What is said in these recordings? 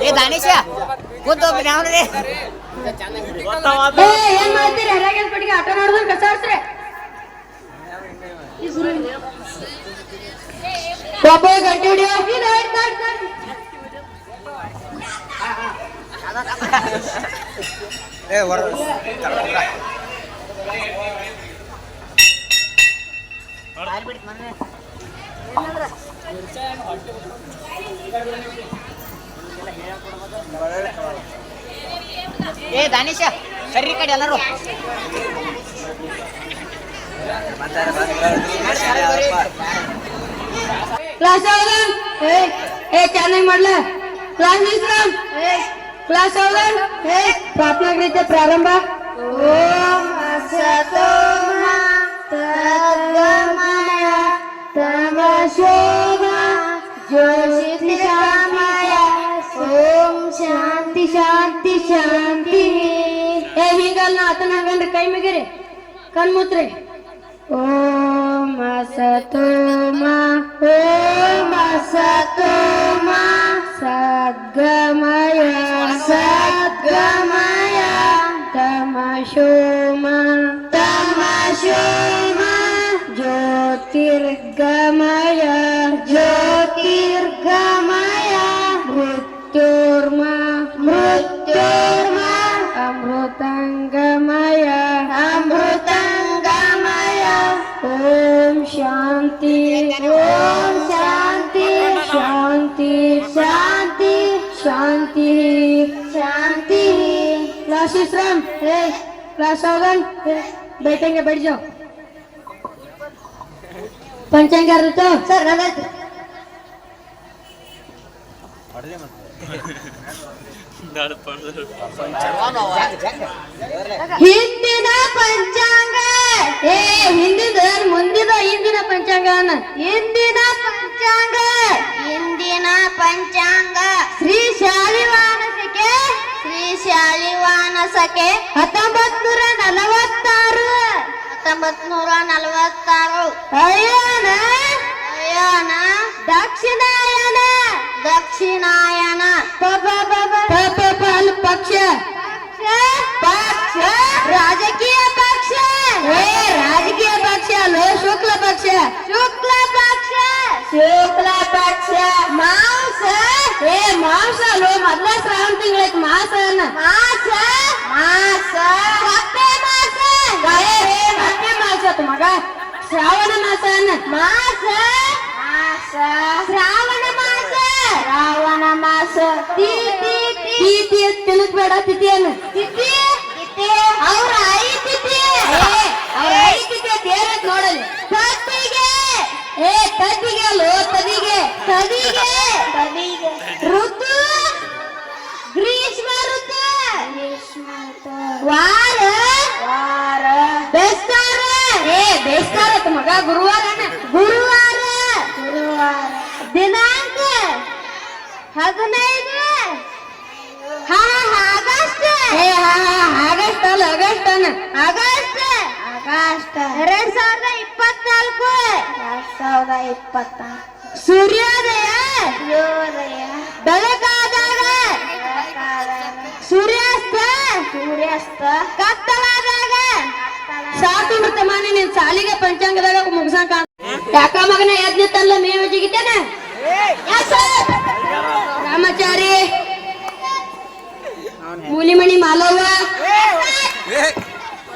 ಏ ದಾನೇಶ ಕೂತು ನೋಡ್ರಿ ಏ ಏನ್ ಮಾಡ್ತೀರಿ ಹರಾಗಲ್ ಪಟ್ಟಿಗೆ ಆಟ ನೋಡಿದ್ರೆ ಕಸ ಆಡ್ಸ್ರಿ ಒಬ್ಬ ಗಂಟೆ ಹೊಡಿಯೋ ಇದು ಆಯ್ತು, ಆಯ್ತು, ಆಯ್ತು. ಏ ದಾನೇಶ ಸರಿ ಕಡೆ ಎಲ್ಲರೂ ಕ್ಲಾಸ್ ಹೌದಾ ಏ ಏ ಚೆನ್ನಾಗಿ ಮಾಡ್ಲ ಕ್ಲಾಸ್ ನಿಲ್ಸ್ರಾಮ್ ಏ क्लास अवलंब हे प्रार्थनागृहीचे प्रारंभ? ओम असतो मा तद्गमया तमशोमा ज्योतिषामया ओम शांती शांती शांती। हे आता ना गंड काही मगेरे कनमुत्रे ओम असतो Maya jotir gamaya brutur ma brutur ma amrutan gamaya amrutang gamaya. Om shanti om shanti shanti shanti shanti shanti. Class इस राम क्लास आवन बैठेंगे बैठ ಪಂಚಾಂಗ ಋತು ಸರ್ ಹಿಂದಿನ ಪಂಚಾಂಗ ಏ ಹಿಂದಿದ ಮುಂದಿನ ಹಿಂದಿನ ಪಂಚಾಂಗ ಹಿಂದಿನ ಪಂಚಾಂಗ. ಹಿಂದಿನ ಪಂಚಾಂಗ. ಶ್ರೀ ಶಾಲಿವಾನಸಕ್ಕೆ ಶ್ರೀ ಶಾಲಿವಾನಸಕ್ಕೆ ಹತ್ತೊಂಬತ್ತು ನೂರ ನಲವತ್ತಾರು ಹತ್ತೊಂಬತ್ ನೂರ ನಲವತ್ತಾರು ಅಯ್ಯೋನ ಅಯ್ಯೋನ ದಕ್ಷಿಣಾಯನ ದಕ್ಷಿಣಾಯನ ಪಕ್ಷ. ಪಕ್ಷ. ರಾಜಕೀಯ ಪಕ್ಷ. ರಾಜಕೀಯ ಪಕ್ಷ ಅಲ್ಲೋ ಶುಕ್ಲ ಪಕ್ಷ. ಶುಕ್ಲ ಪಕ್ಷ. ಶುಕ್ಲ ಪಕ್ಷ. ಮಾಂಸ. ಏ ಮಾಂಸ ಅಲ್ಲೋ ಮೊದಲ ಶ್ರಾವಣ ತಿಂಗಳಕ್ಕೆ ಮಾಸ ಅನ್ನ ಮಾಸ ಮಾಸ. ಮಾಸ? ಮಾಸ. ಶ್ರಾವಣ ಮಾಸ? ಶ್ರಾವಣ ಮಾಸ. ತಿಥಿ ತಿಥಿ ತಿಥಿಯನ್ನು ತಿಥಿ ತಿಥಿ ಅವ್ರ ಐ ತಿಥಿ ಅವ್ರ ಐ ತಿಥಿ ಬೇರೆ ನೋಡಲಿ ತತ್ತಿಗೆ. ಏ ತತ್ತಿಗೆ ಅಲ್ಲೋ ತದಿಗೆ. ತದಿಗೆ. ತದಿಗೆ. ಋತು. ಗ್ರೀಷ್ಮ ಋತು. ಗ್ರೀಷ್ಮ ವಾರ. ಬೇಸ್ತಾರ ಮಗ ಗುರುವಾರ ಗುರುವಾರ ಗುರುವಾರ. ದಿನಾಂಕ ಹದಿನೈದು. ಹಾ ಆಗಸ್ಟ್. ಏ ಹಾ ಆಗಸ್ಟ್ ಅಲ್ಲ ಆಗಸ್ಟ್ ಅನ್ನ? ಆಗಸ್ಟ್. ಆಗಸ್ಟ್. ಎರಡ್ ಸಾವಿರದ ಇಪ್ಪತ್ನಾಲ್ಕು. ಎರಡ್ ಸಾವಿರದ ಇಪ್ಪತ್ನಾಲ್ಕು. ಸೂರ್ಯೋದಯ. ಸೂರ್ಯೋದಯ. ಬೆಳಕಾದಾಗ ಸೂರ್ಯಾಸ್ತ. ಸೂರ್ಯಾಸ್ತ. ಕತ್ತಲಾದಾಗ ಸಾಕು ಮತ್ತೆ ಮಾನೆ, ನೀನ್ ಸಾಲಿಗೆ ಪಂಚಾಂಗದಾಗ ಮುಗಿಸಂಕ ಯಾಕ ಮಗನ ಎದ್ನಿತ್ತಲ್ಲ ಮೇವ ಜಿಗಿತೇನೆ? ರಾಮಾಚಾರಿ. ಮೂಲಿಮಣಿ ಮಾಲವ್ವ.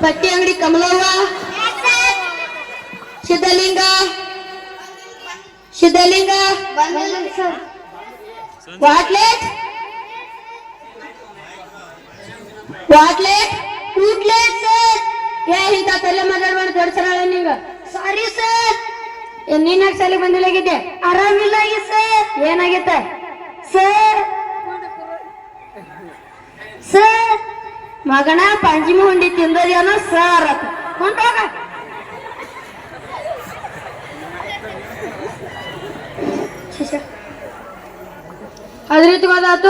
ಪಟ್ಟಿ ಅಂಗಡಿ ಕಮಲವ್ವ. ಸಿದ್ಧಲಿಂಗ. ಸಿದ್ಧಲಿಂಗ. ವಾಟ್ಲೆಟ್. ವಾಟ್ಲೆಟ್. ಕೂಟ್ಲೆಟ್, ಸರ್. ಏ ಇಂತ ತಲೆ ಮಾತಾಡ್ಬೇಡ ದೊಡ್ಡ ನಿಂಗ. ಸಾರಿ ಸರ್ ನೀನ್ ಯಾಕೆ ಸಾಲಿಗೆ ಬಂದಿಲ್ಲಾಗಿದ್ದೆ? ಆರಾಮಿಲ್ಲ ಸರ್ ಏನಾಗಿತ್ತ ಸರ್ ಸರ್ ಮಗನ ಪಂಚಮಿ ಹುಂಡಿ ತಿಂದದೇನೋ ಸರ್ ಅಂತ. ಹೊಂಟೋಗ ಅದ್ರ ರೀತಿ ಗೊತ್ತಾತು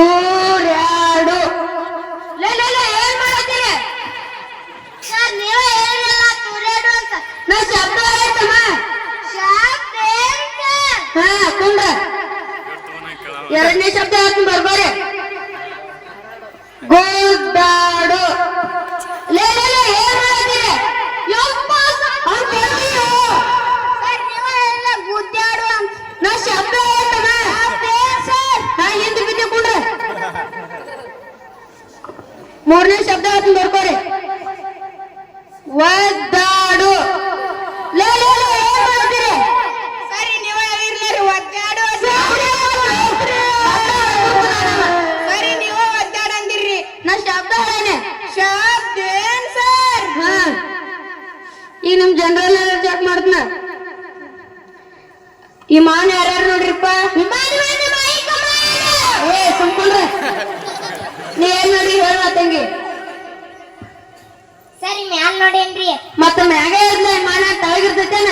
ತೂರ್ಯಾಡು ಲೇ ಲೇ ಲೇ ಏನ್ ಮಾಡ್ತೀರಿ ಸರ್ ನೀವೇ ಹೇಳಿರಲ್ಲ ತುರೇಡು ಅಂತ. ನಾ ಶಬ್ದ ಆಯ್ತಮ್ಮ ಶಾಪ್ ಹಾ ಕುಂಡ್ರ ಎರಡನೇ ಶಬ್ದ ಬರ್ಕೋರಿ ಶಬ್ದ ಬರ್ಕೋರಿ ಸರ್ ಹಾ. ಈಗ ನಿಮ್ ಜನರಲ್ ಚೆಕ್ ಮಾಡ್ತನ. ಮಾನ್ ಯಾರ್ಯಾರು ನೋಡ್ರಿಪ್ಪ? ಏ ಸುಮ್ಕೊಂಡ್ರೆ ನೀ ಏನ್ ನೋಡಿ ಹೇಳ ತಂಗಿ ಸರಿ ಮ್ಯಾಲ್ ನೋಡೇನ್ರಿ ಮತ್ತ ಮ್ಯಾಗ ಇರ್ಲ ಮಾನ ತಳಗಿರ್ತೈತೇನ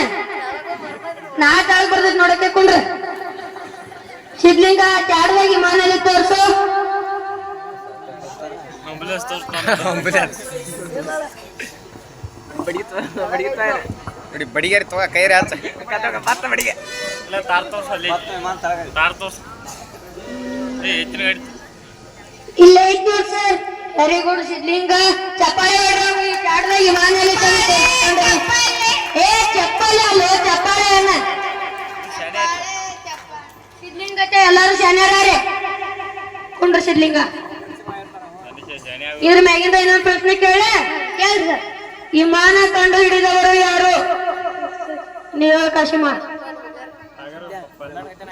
ನಾ ತಳಗ್ ಬರ್ತೈತಿ ನೋಡಕ್ಕೆ ಕುಂಡ್ರ. ಸಿದ್ಲಿಂಗ ಚಾಡ್ದಾಗಿ ಮಾನಲ್ಲಿ ತೋರ್ಸು. ಬಡಿಗೆರಿ ತಗೋ ಕೈರಿ ಹಚ್ಚ. ಮತ್ತ ಬಡಿಗೆ ಇಲ್ಲ ತಾರ್ ತೋರ್ಸ ಅಲ್ಲಿ. ತಾರ್ ತೋರ್ಸು. ಏ ಹೆಚ್ಚಿನ ಗಾಡಿ ಇಲ್ಲ ಐತ್ ನೋಡ್ ಸರ್ ವೆರಿ ಗುಡ್ ಸಿದ್ಲಿಂಗ ಚಪ್ಪಾಳೆ ಹೊಡ್ರಿ ಚಾಡದಾಗ ವಿಮಾನಲ್ಲಿ ಏ ಚಪ್ಪಲಿ ಅಲ್ಲ, ಚಪ್ಪಾಳೆ ಅನ್ನ ಸಿದ್ಲಿಂಗತೆ ಎಲ್ಲಾರು ಶಾನ್ಯಾರೇ ಕುಂಡ್ರ ಸಿದ್ಲಿಂಗ ಇದ್ರ ಮ್ಯಾಗಿಂದ ಇನ್ನೊಂದು ಪ್ರಶ್ನೆ ಕೇಳ ಕೇಳ್ರಿ ವಿಮಾನ ಕಂಡು ಹಿಡಿದವರು ಯಾರು? ನೀವ ಕಾಶಿಮ.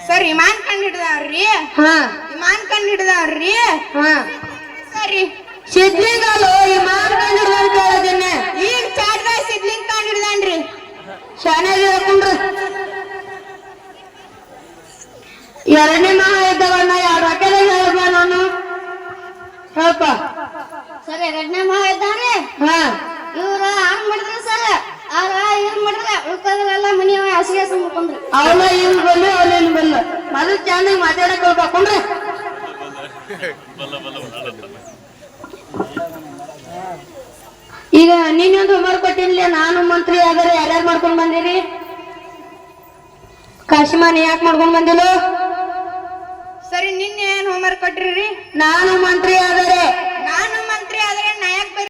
ಸರ್ ವಿಮಾನ್ ಕಂಡು ಹಿಡ್ದಾವ್ರಿ ಹಾ. ವಿಮಾನ್ ಕಂಡು ಹಿಡ್ದಾವ್ರಿ ಹಾ. ಸರಿ. ಸಿದ್ಲಿಂಗಲು ವಿಮಾನ ಕಂಡು ಹಿಡಿದವ್ರು ಕೇಳೋದನ್ನೇ ಈಗ ಚಾಟ್ದಾಗ ಸಿದ್ಲಿಂಗ್ ಕಂಡು ಹಿಡ್ದಾನ್ರಿ ಶಾನ್ಯಾಗ ಹೇಳ್ಕೊಂಡ್ರು ಎರಡನೇ ಮಹಾಯುದ್ಧವನ್ನ ಯಾವ ರಾಜ್ಯದಾಗ ಹೇಳ್ಬ ನಾನು? ಹೇಳಪ್ಪ. ಸರ್ ಎರಡನೇ ಮಹಾಯುದ್ಧ ರೀ? ಹಾ. ಇವ್ರು ಆನ್ ಮಾಡಿದ್ರು ಸರ್. ಅವ್ರ ಇವ್ರು ಮಾಡಿದ್ರೆ ಉಳ್ಕೋದ್ರೆಲ್ಲ ಮನಿ ಹಸಿಗೆ ಹಸಿ ಮುಕೊಂಡ್ರು ಅವಳ ಇವ್ನು ಬಲ್ಲು ಅವಳ ಇವ್ನು ಬಲ್ಲು ಮೊದಲು ಚೆನ್ನಾಗಿ ಮಾತಾಡಕ್ ಹೋಗ್ಕೊಂಡ್ರೆ ಬಲ್ಲ ಬಲ್ಲ ಬಲ್ಲ ಈಗ ನೀನೊಂದು ಹೋಮ್ವರ್ಕ್ ಕೊಟ್ಟಿಲ್ಲ ನಾನು ಮಂತ್ರಿ ಆದರೆ ಯಾರ್ಯಾರು ಮಾಡ್ಕೊಂಡ್ ಬಂದಿರಿ? ಕಾಶಿಮಾನ್ ಯಾಕೆ ಮಾಡ್ಕೊಂಡ್ ಬಂದಿಲ್ಲ? ಸರಿ ನಿನ್ನೆ ಏನ್ ಹೋಮ್ವರ್ಕ್ ಕೊಟ್ರಿ ನಾನು ಮಂತ್ರಿ ಆದ್ರೆ